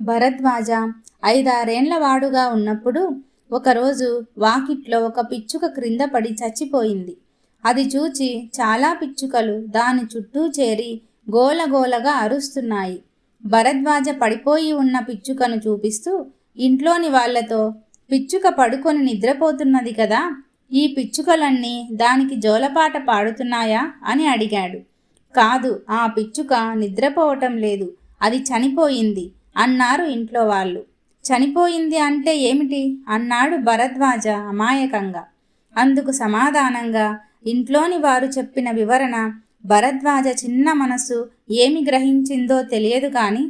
భరద్వాజ ఐదారేండ్ల వాడుగా ఉన్నప్పుడు ఒకరోజు వాకిట్లో ఒక పిచ్చుక క్రింద పడి చచ్చిపోయింది. అది చూచి చాలా పిచ్చుకలు దాని చుట్టూ చేరి గోలగోలగా అరుస్తున్నాయి. భరద్వాజ పడిపోయి ఉన్న పిచ్చుకను చూపిస్తూ ఇంట్లోని వాళ్ళతో పిచ్చుక పడుకొని నిద్రపోతున్నది కదా ఈ పిచ్చుకలన్నీ దానికి జోలపాట పాడుతున్నాయా? అని అడిగాడు. కాదు ఆ పిచ్చుక నిద్రపోవటం లేదు అది చనిపోయింది. అన్నారు ఇంట్లో వాళ్ళు. చనిపోయింది అంటే ఏమిటి? అన్నాడు భరద్వాజ అమాయకంగా. అందుకు సమాధానంగా ఇంట్లోని వారు చెప్పిన వివరణ భరద్వాజ చిన్న మనసు ఏమి గ్రహించిందో తెలియదు కానీ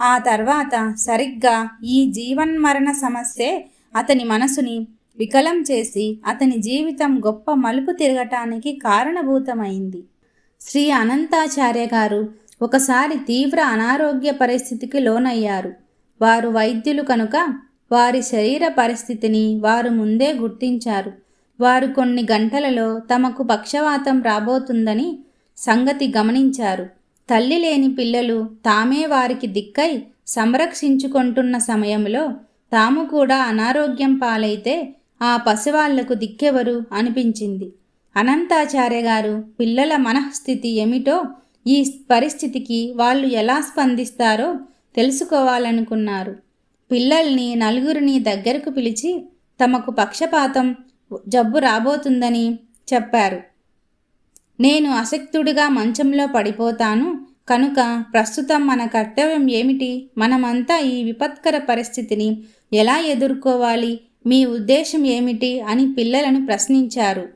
ఆ తర్వాత సరిగ్గా ఈ జీవన్మరణ సమస్యే అతని మనసుని వికలం చేసి అతని జీవితం గొప్ప మలుపు తిరగటానికి కారణభూతమైంది. శ్రీ అనంతాచార్య గారు ఒకసారి తీవ్ర అనారోగ్య పరిస్థితికి లోనయ్యారు. వారు వైద్యులు కనుక వారి శరీర పరిస్థితిని వారు ముందే గుర్తించారు. వారు కొన్ని గంటలలో తమకు పక్షవాతం రాబోతుందని సంగతి గమనించారు. తల్లి లేని పిల్లలు తామే వారికి దిక్కై సంరక్షించుకుంటున్న సమయంలో తాము కూడా అనారోగ్యం పాలైతే ఆ పసివాళ్ళకు దిక్కెవరు అనిపించింది. అనంతాచార్య గారు పిల్లల మనఃస్థితి ఏమిటో ఈ పరిస్థితికి వాళ్ళు ఎలా స్పందిస్తారో తెలుసుకోవాలనుకున్నారు. పిల్లల్ని నలుగురిని దగ్గరకు పిలిచి తమకు పక్షపాతం జబ్బు రాబోతుందని చెప్పారు. నేను అశక్తుడిగా మంచంలో పడిపోతాను కనుక ప్రస్తుతం మన కర్తవ్యం ఏమిటి? మనమంతా ఈ విపత్కర పరిస్థితిని ఎలా ఎదుర్కోవాలి? మీ ఉద్దేశం ఏమిటి? అని పిల్లలను ప్రశ్నించారు.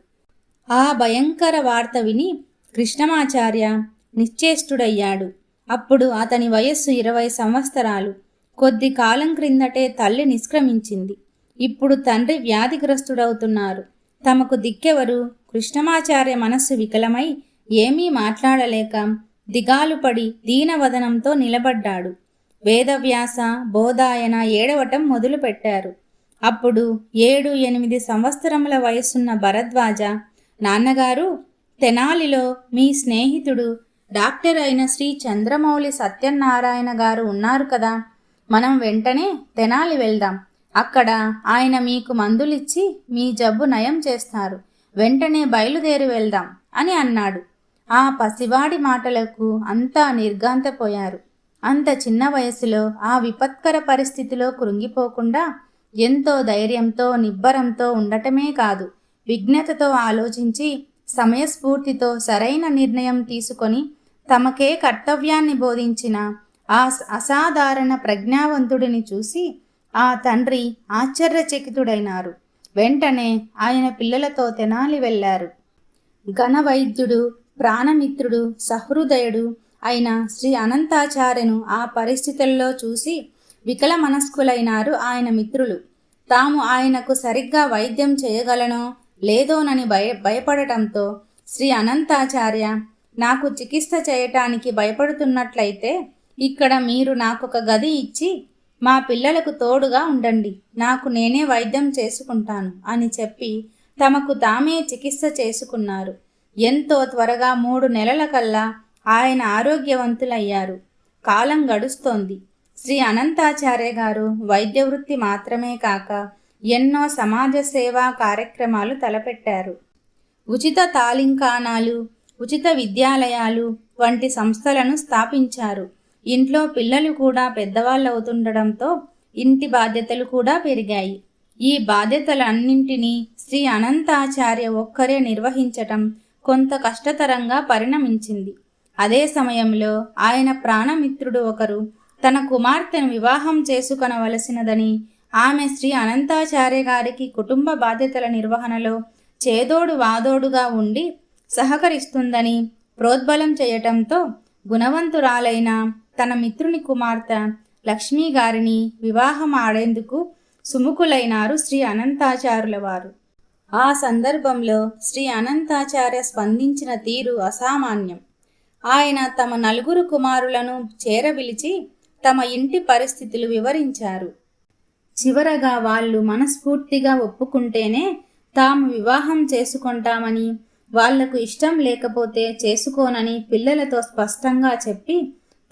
ఆ భయంకర వార్త విని కృష్ణమాచార్య నిశ్చేష్టుడయ్యాడు. అప్పుడు అతని వయస్సు ఇరవై సంవత్సరాలు. కొద్ది కాలం క్రిందటే తల్లి నిష్క్రమించింది. ఇప్పుడు తండ్రి వ్యాధిగ్రస్తుడవుతున్నారు. తమకు దిక్కెవరు? కృష్ణమాచార్య మనస్సు వికలమై ఏమీ మాట్లాడలేక దిగాలుపడి దీనవదనంతో నిలబడ్డాడు. వేదవ్యాస బోధాయన ఏడవటం మొదలుపెట్టారు. అప్పుడు ఏడు ఎనిమిది సంవత్సరముల వయసున్న భరద్వాజ నాన్నగారు తెనాలిలో మీ స్నేహితుడు డాక్టర్ అయిన శ్రీ చంద్రమౌళి సత్యనారాయణ గారు ఉన్నారు కదా. మనం వెంటనే తెనాలి వెళ్దాం. అక్కడ ఆయన మీకు మందులిచ్చి మీ జబ్బు నయం చేస్తారు. వెంటనే బయలుదేరి వెళ్దాం అని అన్నాడు. ఆ పసివాడి మాటలకు అంతా నిర్గాంతపోయారు అంత చిన్న వయసులో ఆ విపత్కర పరిస్థితిలో కృంగిపోకుండా ఎంతో ధైర్యంతో నిబ్బరంతో ఉండటమే కాదు విజ్ఞతతో ఆలోచించి సమయస్ఫూర్తితో సరైన నిర్ణయం తీసుకొని తమకే కర్తవ్యాన్ని బోధించిన ఆ అసాధారణ ప్రజ్ఞావంతుడిని చూసి ఆ తండ్రి ఆశ్చర్యచకితుడైనారు. వెంటనే ఆయన పిల్లలతో తెనాలి వెళ్ళారు. ఘనవైద్యుడు ప్రాణమిత్రుడు సహృదయుడు అయిన శ్రీ అనంతాచార్యను ఆ పరిస్థితుల్లో చూసి వికల మనస్కులైనారు ఆయన మిత్రులు. తాము ఆయనకు సరిగ్గా వైద్యం చేయగలనో లేదోనని భయ భయపడటంతో శ్రీ అనంతాచార్య నాకు చికిత్స చేయటానికి భయపడుతున్నట్లయితే ఇక్కడ మీరు నాకొక గది ఇచ్చి మా పిల్లలకు తోడుగా ఉండండి. నాకు నేనే వైద్యం చేసుకుంటాను అని చెప్పి తమకు తామే చికిత్స చేసుకున్నారు. ఎంతో త్వరగా మూడు నెలల కల్లా ఆయన ఆరోగ్యవంతులయ్యారు. కాలం గడుస్తోంది. శ్రీ అనంతాచార్య గారు వైద్య వృత్తి మాత్రమే కాక ఎన్నో సమాజ సేవా కార్యక్రమాలు తలపెట్టారు. ఉచిత తాలింకానాలు ఉచిత విద్యాలయాలు వంటి సంస్థలను స్థాపించారు. ఇంట్లో పిల్లలు కూడా పెద్దవాళ్ళు అవుతుండడంతో ఇంటి బాధ్యతలు కూడా పెరిగాయి. ఈ బాధ్యతలన్నింటినీ శ్రీ అనంతాచార్య ఒక్కరే నిర్వహించటం కొంత కష్టతరంగా పరిణమించింది. అదే సమయంలో ఆయన ప్రాణమిత్రుడు ఒకరు తన కుమార్తెను వివాహం చేసుకొనవలసినదని ఆమె శ్రీ అనంతాచార్య గారికి కుటుంబ బాధ్యతల నిర్వహణలో చేదోడు వాదోడుగా ఉండి సహకరిస్తుందని ప్రోద్బలం చేయటంతో గుణవంతురాలైన తన మిత్రుని కుమార్తె లక్ష్మీ గారిని వివాహం ఆడేందుకు సుముఖులైనారు శ్రీ అనంతాచారుల వారు. ఆ సందర్భంలో శ్రీ అనంతాచార్య స్పందించిన తీరు అసామాన్యం. ఆయన తమ నలుగురు కుమారులను చేరవిలిచి తమ ఇంటి పరిస్థితులు వివరించారు. చివరగా వాళ్ళు మనస్ఫూర్తిగా ఒప్పుకుంటేనే తాము వివాహం చేసుకుంటామని వాళ్ళకు ఇష్టం లేకపోతే చేసుకోనని పిల్లలతో స్పష్టంగా చెప్పి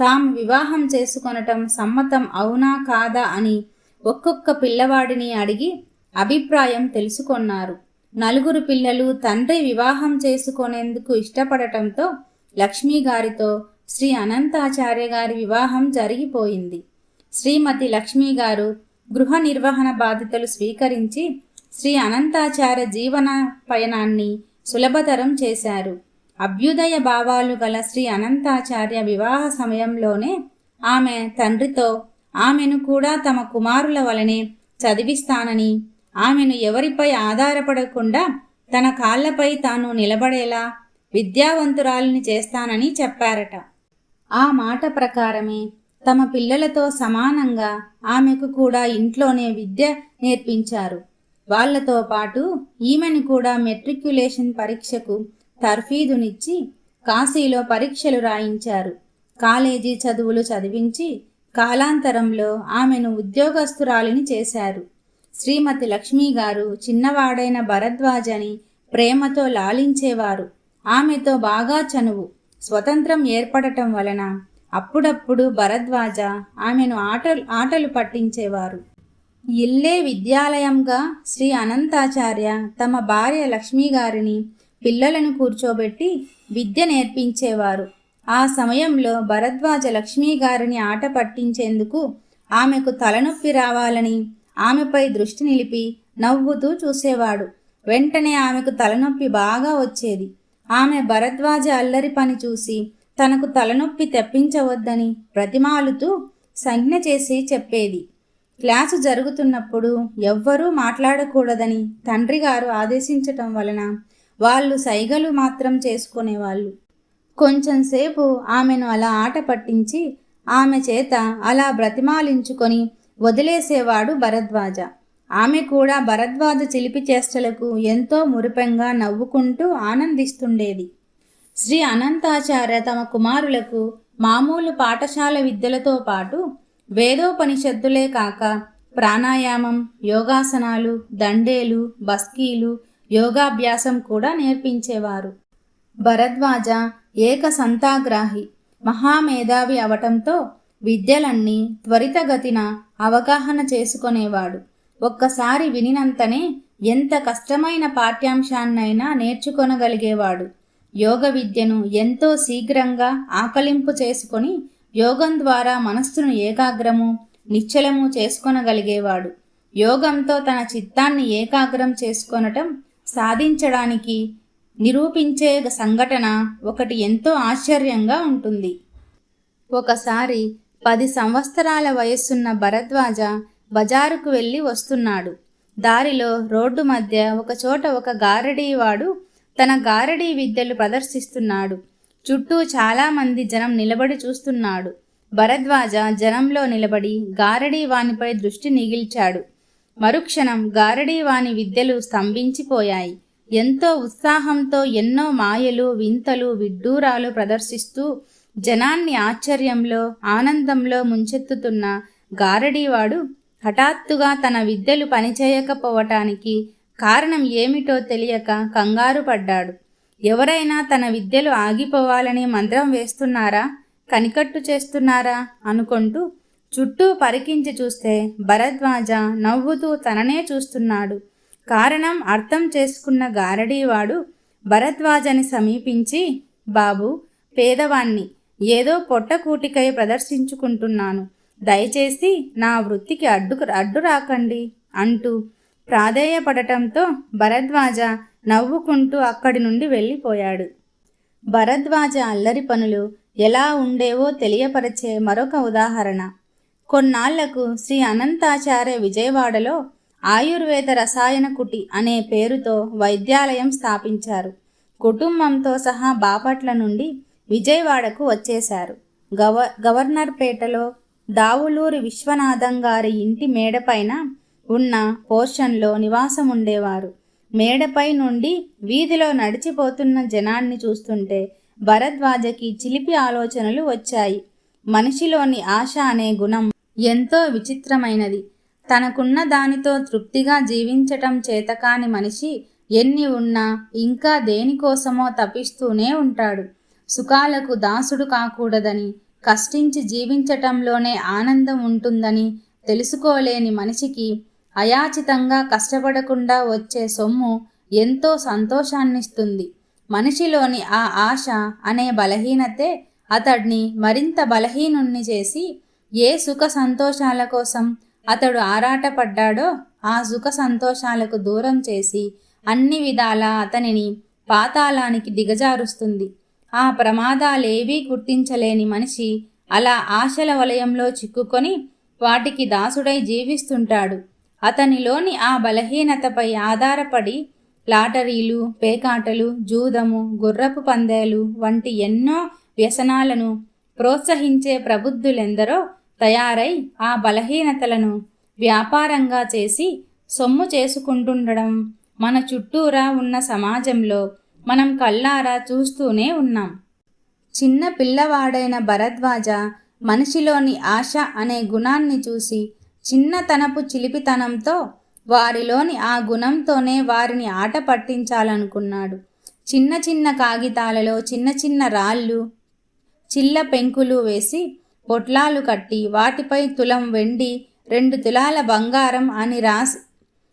తాము వివాహం చేసుకొనటం సమ్మతం అవునా కాదా అని ఒక్కొక్క పిల్లవాడిని అడిగి అభిప్రాయం తెలుసుకొన్నారు. నలుగురు పిల్లలు తండ్రి వివాహం చేసుకునేందుకు ఇష్టపడటంతో లక్ష్మీ గారితో శ్రీ అనంతాచార్య గారి వివాహం జరిగిపోయింది. శ్రీమతి లక్ష్మీ గారు గృహ నిర్వహణ బాధ్యతలు స్వీకరించి శ్రీ అనంతాచార్య జీవన పయనాన్ని సులభతరం చేశారు. అభ్యుదయ భావాలు గల శ్రీ అనంతాచార్య వివాహ సమయంలోనే ఆమె తండ్రితో ఆమెను కూడా తమ కుమారుల వలనే చదివిస్తానని ఆమెను ఎవరిపై ఆధారపడకుండా తన కాళ్ళపై తాను నిలబడేలా విద్యావంతురాలిని చేస్తానని చెప్పారట. ఆ మాట ప్రకారమే తమ పిల్లలతో సమానంగా ఆమెకు కూడా ఇంట్లోనే విద్య నేర్పించారు. వాళ్ళతో పాటు ఈమెను కూడా మెట్రిక్యులేషన్ పరీక్షకు తర్ఫీదునిచ్చి కాశీలో పరీక్షలు రాయించారు. కాలేజీ చదువులు చదివించి కాలాంతరంలో ఆమెను ఉద్యోగస్తురాలిని చేశారు. శ్రీమతి లక్ష్మీ గారు చిన్నవాడైన భరద్వాజని ప్రేమతో లాలించేవారు. ఆమెతో బాగా చనువు స్వతంత్రం ఏర్పడటం వలన అప్పుడప్పుడు భరద్వాజ ఆమెను ఆటలు ఆటలు పట్టించేవారు. ఇల్లే విద్యాలయంగా శ్రీ అనంతాచార్య తమ భార్య లక్ష్మీ గారిని పిల్లలను కూర్చోబెట్టి విద్య నేర్పించేవారు. ఆ సమయంలో భరద్వాజ లక్ష్మీ గారిని ఆట పట్టించేందుకు ఆమెకు తలనొప్పి రావాలని ఆమెపై దృష్టి నిలిపి నవ్వుతూ చూసేవాడు. వెంటనే ఆమెకు తలనొప్పి బాగా వచ్చేది. ఆమె భరద్వాజ అల్లరి పని చూసి తనకు తలనొప్పి తెప్పించవద్దని ప్రతిమాలుతూ సంజ్ఞ చేసి చెప్పేది. క్లాసు జరుగుతున్నప్పుడు ఎవ్వరూ మాట్లాడకూడదని తండ్రి గారు ఆదేశించటం వలన వాళ్ళు సైగలు మాత్రం చేసుకునేవాళ్ళు. కొంచెంసేపు ఆమెను అలా ఆట పట్టించి ఆమె చేత అలా బ్రతిమాలించుకొని వదిలేసేవాడు భరద్వాజ. ఆమె కూడా భరద్వాజ చిలిపి చేష్టలకు ఎంతో మురిపెంగా నవ్వుకుంటూ ఆనందిస్తుండేది. శ్రీ అనంతాచార్య తమ కుమారులకు మామూలు పాఠశాల విద్యలతో పాటు వేదోపనిషత్తులే కాక ప్రాణాయామం యోగాసనాలు దండేలు బస్కీలు యోగాభ్యాసం కూడా నేర్పించేవారు. భరద్వాజ ఏక సంతాగ్రాహి మహామేధావి అవటంతో విద్యలన్నీ త్వరితగతిన అవగాహన చేసుకునేవాడు. ఒక్కసారి వినినంతనే ఎంత కష్టమైన పాఠ్యాంశాన్నైనా నేర్చుకొనగలిగేవాడు. యోగ విద్యను ఎంతో శీఘ్రంగా ఆకలింపు చేసుకొని యోగం ద్వారా మనస్సును ఏకాగ్రము నిశ్చలము చేసుకొనగలిగేవాడు. యోగంతో తన చిత్తాన్ని ఏకాగ్రం చేసుకొనటం సాధించడానికి నిరూపించే సంఘటన ఒకటి ఎంతో ఆశ్చర్యంగా ఉంటుంది. ఒకసారి పది సంవత్సరాల వయస్సున్న భరద్వాజ బజారుకు వెళ్ళి వస్తున్నాడు. దారిలో రోడ్డు మధ్య ఒకచోట ఒక గారడీవాడు తన గారడీ విద్యలు ప్రదర్శిస్తున్నాడు. చుట్టూ చాలామంది జనం నిలబడి చూస్తున్నాడు. భరద్వాజ జనంలో నిలబడి గారడీ వానిపై దృష్టి నిగిల్చాడు. మరుక్షణం గారడీ వాని విద్యలు స్తంభించిపోయాయి. ఎంతో ఉత్సాహంతో ఎన్నో మాయలు వింతలు విడ్డూరాలు ప్రదర్శిస్తూ జనాన్ని ఆశ్చర్యంలో ఆనందంలో ముంచెత్తుతున్న గారడీవాడు హఠాత్తుగా తన విద్యలు పనిచేయకపోవటానికి కారణం ఏమిటో తెలియక కంగారు పడ్డాడు ఎవరైనా తన విద్యలు ఆగిపోవాలని మంత్రం వేస్తున్నారా? కనికట్టు చేస్తున్నారా? అనుకుంటూ చుట్టూ పరికించి చూస్తే భరద్వాజ నవ్వుతూ తననే చూస్తున్నాడు. కారణం అర్థం చేసుకున్న గారడీవాడు భరద్వాజని సమీపించి బాబు పేదవాణ్ణి. ఏదో పొట్టకూటికై ప్రదర్శించుకుంటున్నాను. దయచేసి నా వృత్తికి అడ్డు అడ్డు రాకండి అంటూ ప్రాధేయపడటంతో భరద్వాజ నవ్వుకుంటూ అక్కడి నుండి వెళ్ళిపోయాడు. భరద్వాజ అల్లరి పనులు ఎలా ఉండేవో తెలియపరిచే మరొక ఉదాహరణ. కొన్నాళ్ళకు శ్రీ అనంతాచార్య విజయవాడలో ఆయుర్వేద రసాయన కుటి అనే పేరుతో వైద్యాలయం స్థాపించారు. కుటుంబంతో సహా బాపట్ల నుండి విజయవాడకు వచ్చేశారు. గవ గవర్నర్పేటలో దావులూరి విశ్వనాథం గారి ఇంటి మేడపైన ఉన్న పోర్షన్లో నివాసం ఉండేవారు మేడపై నుండి వీధిలో నడిచిపోతున్న జనాన్ని చూస్తుంటే భరద్వాజకి చిలిపి ఆలోచనలు వచ్చాయి. మనిషిలోని ఆశ అనే గుణం ఎంతో విచిత్రమైనది. తనకున్న దానితో తృప్తిగా జీవించటం చేతకాని మనిషి ఎన్ని ఉన్నా ఇంకా దేనికోసమో తపిస్తూనే ఉంటాడు. సుఖాలకు దాసుడు కాకూడదని కష్టించి జీవించటంలోనే ఆనందం ఉంటుందని తెలుసుకోలేని మనిషికి అయాచితంగా కష్టపడకుండా వచ్చే సొమ్ము ఎంతో సంతోషాన్నిస్తుంది. మనిషిలోని ఆ ఆశ అనే బలహీనతే అతడిని మరింత బలహీనుణ్ణి చేసి ఏ సుఖ సంతోషాల కోసం అతడు ఆరాటపడ్డాడో ఆ సుఖ సంతోషాలకు దూరం చేసి అన్ని విధాల అతనిని పాతాళానికి దిగజారుస్తుంది. ఆ ప్రమాదాలేవీ గుర్తించలేని మనిషి అలా ఆశల వలయంలో చిక్కుకొని వాటికి దాసుడై జీవిస్తుంటాడు. అతనిలోని ఆ బలహీనతపై ఆధారపడి లాటరీలు పేకాటలు జూదము గుర్రపు పందేలు వంటి ఎన్నో వ్యసనాలను ప్రోత్సహించే ప్రబుద్ధులెందరో తయారై ఆ బలహీనతలను వ్యాపారంగా చేసి సొమ్ము చేసుకుంటుండడం మన చుట్టూరా ఉన్న సమాజంలో మనం కళ్ళారా చూస్తూనే ఉన్నాం. చిన్న పిల్లవాడైన భరద్వాజ మనిషిలోని ఆశ అనే గుణాన్ని చూసి చిన్నతనపు చిలిపితనంతో వారిలోని ఆ గుణంతోనే వారిని ఆట పట్టించాలనుకున్నాడు. చిన్న చిన్న కాగితాలలో చిన్న చిన్న రాళ్ళు చిల్ల పెంకులు వేసి పొట్లాలు కట్టి వాటిపై తులం వెండి రెండు తులాల బంగారం అని రాసి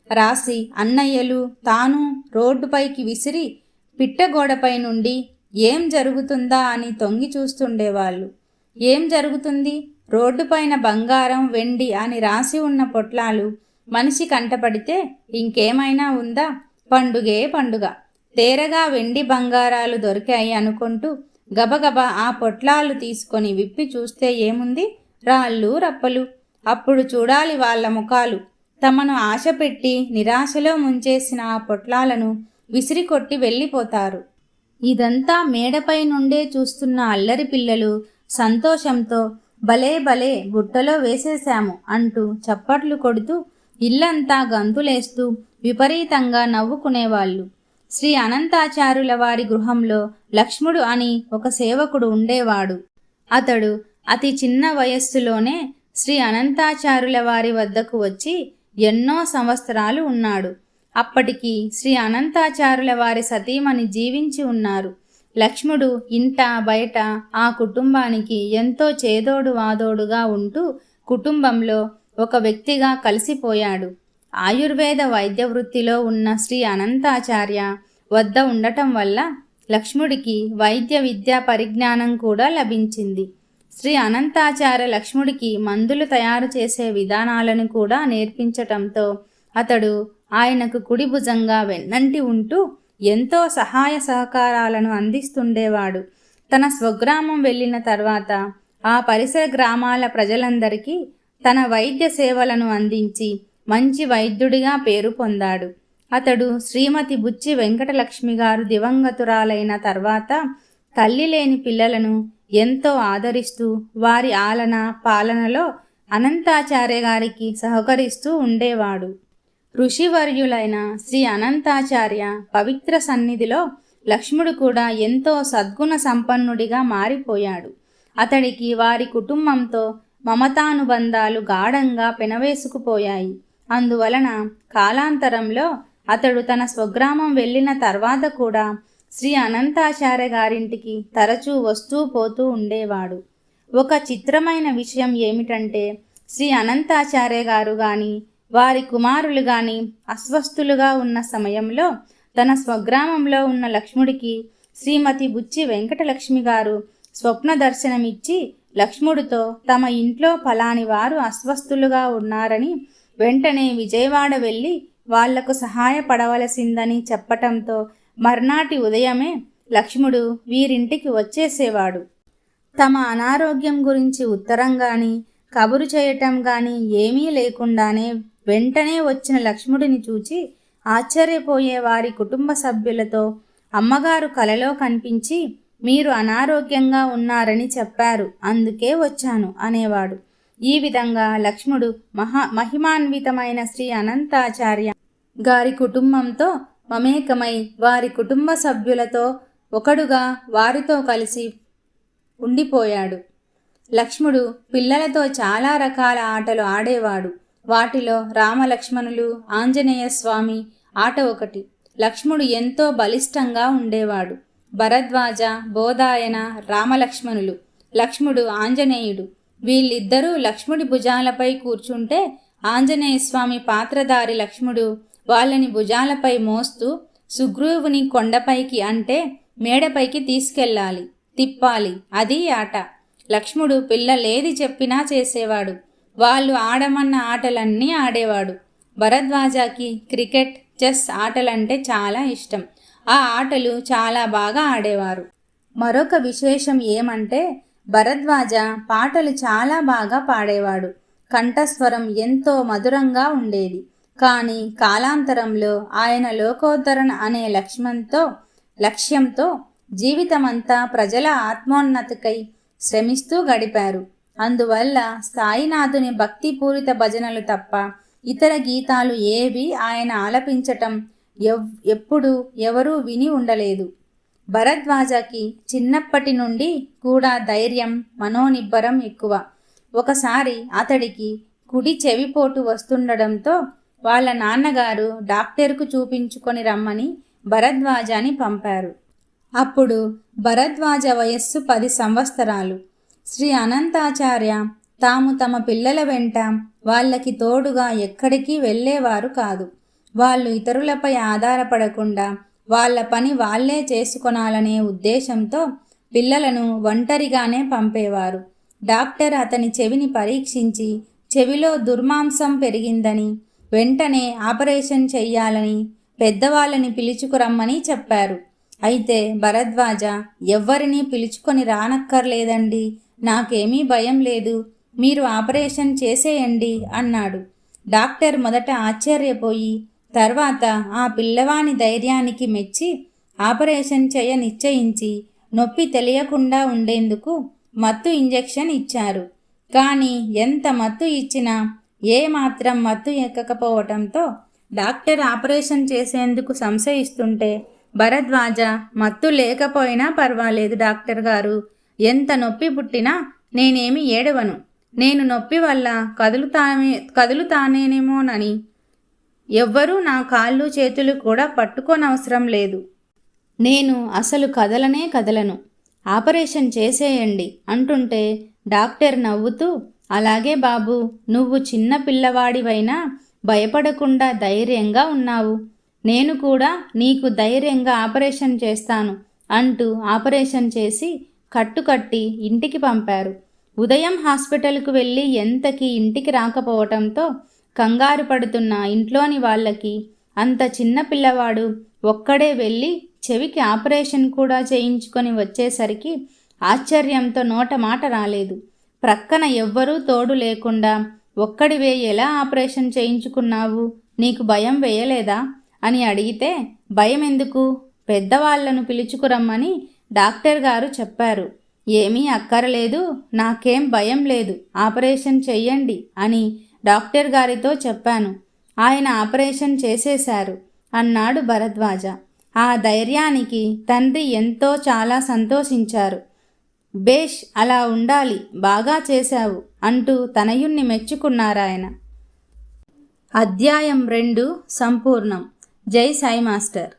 రాసి అన్నయ్యలు తాను రోడ్డుపైకి విసిరి పిట్టగోడపై నుండి ఏం జరుగుతుందా అని తొంగి చూస్తుండేవాళ్ళు. ఏం జరుగుతుంది? రోడ్డుపైన బంగారం వెండి అని రాసి ఉన్న పొట్లాలు మనిషి కంటపడితే ఇంకేమైనా ఉందా? పండుగే పండుగ. తేరగా వెండి బంగారాలు దొరికాయి అనుకుంటూ గబగబా ఆ పొట్లాలు తీసుకొని విప్పి చూస్తే ఏముంది? రాళ్ళు రప్పలు. అప్పుడు చూడాలి వాళ్ళ ముఖాలు. తమను ఆశ పెట్టి నిరాశలో ముంచేసిన ఆ పొట్లాలను విసిరికొట్టి వెళ్ళిపోతారు. ఇదంతా మేడపై నుండే చూస్తున్న అల్లరి పిల్లలు సంతోషంతో భలే భలే బుట్టలో వేసేశాము అంటూ చప్పట్లు కొడుతూ ఇల్లంతా గంతులేస్తూ విపరీతంగా నవ్వుకునేవాళ్ళు. శ్రీ అనంతాచారుల వారి గృహంలో లక్ష్ముడు అని ఒక సేవకుడు ఉండేవాడు. అతడు అతి చిన్న వయస్సులోనే శ్రీ అనంతాచారుల వారి వద్దకు వచ్చి ఎన్నో సంవత్సరాలు ఉన్నాడు. అప్పటికి శ్రీ అనంతాచారుల వారి సతీమణి జీవించి ఉన్నారు. లక్ష్ముడు ఇంట బయట ఆ కుటుంబానికి ఎంతో చేదోడు వాదోడుగా ఉంటూ కుటుంబంలో ఒక వ్యక్తిగా కలిసిపోయాడు. ఆయుర్వేద వైద్య వృత్తిలో ఉన్న శ్రీ అనంతాచార్య వద్ద ఉండటం వల్ల లక్ష్ముడికి వైద్య విద్యా పరిజ్ఞానం కూడా లభించింది. శ్రీ అనంతాచార్య లక్ష్ముడికి మందులు తయారు చేసే విధానాలను కూడా నేర్పించటంతో అతడు ఆయనకు కుడి భుజంగా వెన్నంటి ఉంటూ ఎంతో సహాయ సహకారాలను అందిస్తుండేవాడు. తన స్వగ్రామం వెళ్ళిన తర్వాత ఆ పరిసర గ్రామాల ప్రజలందరికీ తన వైద్య సేవలను అందించి మంచి వైద్యుడిగా పేరు పొందాడు. అతడు శ్రీమతి బుచ్చి వెంకటలక్ష్మి గారు దివంగతురాలైన తర్వాత తల్లి లేని పిల్లలను ఎంతో ఆదరిస్తూ వారి ఆలన పాలనలో అనంతాచార్య గారికి సహకరిస్తూ ఉండేవాడు. ఋషివర్యులైన శ్రీ అనంతాచార్య పవిత్ర సన్నిధిలో లక్ష్ముడు కూడా ఎంతో సద్గుణ సంపన్నుడిగా మారిపోయాడు. అతడికి వారి కుటుంబంతో మమతానుబంధాలు గాఢంగా పెనవేసుకుపోయాయి. అందువలన కాలాంతరంలో అతడు తన స్వగ్రామం వెళ్ళిన తర్వాత కూడా శ్రీ అనంతాచార్య గారింటికి తరచూ వస్తూ పోతూ ఉండేవాడు. ఒక చిత్రమైన విషయం ఏమిటంటే శ్రీ అనంతాచార్య గారు కానీ వారి కుమారులు గాని అస్వస్థులుగా ఉన్న సమయంలో తన స్వగ్రామంలో ఉన్న లక్ష్ముడికి శ్రీమతి బుచ్చి వెంకటలక్ష్మి గారు స్వప్న దర్శనమిచ్చి లక్ష్ముడితో తమ ఇంట్లో ఫలాని వారు అస్వస్థులుగా ఉన్నారని వెంటనే విజయవాడ వెళ్ళి వాళ్ళకు సహాయపడవలసిందని చెప్పటంతో మర్నాటి ఉదయమే లక్ష్ముడు వీరింటికి వచ్చేసేవాడు. తమ అనారోగ్యం గురించి ఉత్తరం గాని కబురు చేయటం గాని ఏమీ లేకుండానే వెంటనే వచ్చిన లక్ష్ముడిని చూచి ఆశ్చర్యపోయే వారి కుటుంబ సభ్యులతో అమ్మగారు కలలో కనిపించి మీరు అనారోగ్యంగా ఉన్నారని చెప్పారు అందుకే వచ్చాను అనేవాడు. ఈ విధంగా లక్ష్ముడు మహా మహిమాన్వితమైన శ్రీ అనంతాచార్య గారి కుటుంబంతో మమేకమై వారి కుటుంబ సభ్యులతో ఒకడుగా వారితో కలిసి ఉండిపోయాడు. లక్ష్ముడు పిల్లలతో చాలా రకాల ఆటలు ఆడేవాడు. వాటిలో రామలక్ష్మణులు ఆంజనేయ స్వామి ఆట ఒకటి. లక్ష్ముడు ఎంతో బలిష్టంగా ఉండేవాడు. భరద్వాజ బోధాయన రామలక్ష్మణులు. లక్ష్ముడు ఆంజనేయుడు. వీళ్ళిద్దరూ లక్ష్ముడి భుజాలపై కూర్చుంటే ఆంజనేయ స్వామి పాత్రధారి లక్ష్ముడు వాళ్ళని భుజాలపై మోస్తూ సుగ్రీవుని కొండపైకి అంటే మేడపైకి తీసుకెళ్ళాలి తిప్పాలి. అది ఆట. లక్ష్ముడు పిల్లలేది చెప్పినా చేసేవాడు. వాళ్ళు ఆడమన్న ఆటలన్నీ ఆడేవాడు. భరద్వాజకి క్రికెట్ చెస్ ఆటలంటే చాలా ఇష్టం. ఆ ఆటలు చాలా బాగా ఆడేవారు. మరొక విశేషం ఏమంటే భరద్వాజ పాటలు చాలా బాగా పాడేవాడు. కంఠస్వరం ఎంతో మధురంగా ఉండేది. కానీ కాలాంతరంలో ఆయన లోకోత్తరణ అనే లక్ష్యంతో లక్ష్యంతో జీవితమంతా ప్రజల ఆత్మోన్నతికై శ్రమిస్తూ గడిపారు. అందువల్ల సాయినాథుని భక్తిపూరిత భజనలు తప్ప ఇతర గీతాలు ఏవి ఆయన ఆలపించటం ఎవ్ ఎప్పుడు ఎవరూ విని ఉండలేదు. భరద్వాజకి చిన్నప్పటి నుండి కూడా ధైర్యం మనోనిబ్బరం ఎక్కువ. ఒకసారి అతడికి కుడి చెవిపోటు వస్తుండడంతో వాళ్ళ నాన్నగారు డాక్టర్కు చూపించుకొని రమ్మని భరద్వాజాని పంపారు. అప్పుడు భరద్వాజ వయస్సు పది సంవత్సరాలు. శ్రీ అనంతాచార్య తాము తమ పిల్లల వెంట వాళ్ళకి తోడుగా ఎక్కడికి వెళ్ళేవారు కాదు. వాళ్ళు ఇతరులపై ఆధారపడకుండా వాళ్ళ పని వాళ్ళే చేసుకొనాలనే ఉద్దేశంతో పిల్లలను ఒంటరిగానే పంపేవారు. డాక్టర్ అతని చెవిని పరీక్షించి చెవిలో దుర్మాంసం పెరిగిందని వెంటనే ఆపరేషన్ చెయ్యాలని పెద్దవాళ్ళని పిలుచుకురమ్మని చెప్పారు. అయితే భరద్వాజ ఎవ్వరినీ పిలుచుకొని రానక్కర్లేదండి నాకేమీ భయం లేదు. మీరు ఆపరేషన్ చేసేయండి అన్నాడు. డాక్టర్ మొదట ఆశ్చర్యపోయి తర్వాత ఆ పిల్లవాని ధైర్యానికి మెచ్చి ఆపరేషన్ చేయ నిశ్చయించి నొప్పి తెలియకుండా ఉండేందుకు మత్తు ఇంజెక్షన్ ఇచ్చారు. కానీ ఎంత మత్తు ఇచ్చినా ఏ మాత్రం మత్తు ఎక్కకపోవటంతో డాక్టర్ ఆపరేషన్ చేసేందుకు సంశయిస్తుంటే భరద్వాజ మత్తు లేకపోయినా పర్వాలేదు డాక్టర్ గారు. ఎంత నొప్పి పుట్టినా నేనేమి ఏడవను. నేను నొప్పి వల్ల కదులుతానే కదులుతానేనేమోనని ఎవ్వరూ నా కాళ్ళు చేతులు కూడా పట్టుకోనవసరం లేదు. నేను అసలు కదలనే కదలను. ఆపరేషన్ చేసేయండి అంటుంటే డాక్టర్ నవ్వుతూ అలాగే బాబు నువ్వు చిన్న పిల్లవాడివైనా భయపడకుండా ధైర్యంగా ఉన్నావు. నేను కూడా నీకు ధైర్యంగా ఆపరేషన్ చేస్తాను అంటూ ఆపరేషన్ చేసి కట్టుకట్టి ఇంటికి పంపారు. ఉదయం హాస్పిటల్కు వెళ్ళి ఎంతకి ఇంటికి రాకపోవటంతో కంగారు పడుతున్న ఇంట్లోని వాళ్ళకి అంత చిన్న పిల్లవాడు ఒక్కడే వెళ్ళి చెవికి ఆపరేషన్ కూడా చేయించుకొని వచ్చేసరికి ఆశ్చర్యంతో నోట మాట రాలేదు. ప్రక్కన ఎవ్వరూ తోడు లేకుండా ఒక్కడివే ఎలా ఆపరేషన్ చేయించుకున్నావు? నీకు భయం వేయలేదా? అని అడిగితే భయం ఎందుకు పెద్దవాళ్ళను పిలుచుకురమ్మని డాక్టర్ గారు చెప్పారు. ఏమీ అక్కరలేదు నాకేం భయం లేదు ఆపరేషన్ చెయ్యండి అని డాక్టర్ గారితో చెప్పాను. ఆయన ఆపరేషన్ చేసేశారు అన్నాడు భరద్వాజ. ఆ ధైర్యానికి తండ్రి ఎంతో చాలా సంతోషించారు. బేష్ అలా ఉండాలి బాగా చేశావు అంటూ తనయుణ్ణి మెచ్చుకున్నారాయన. అధ్యాయం రెండు సంపూర్ణం. జై సాయి మాస్టర్.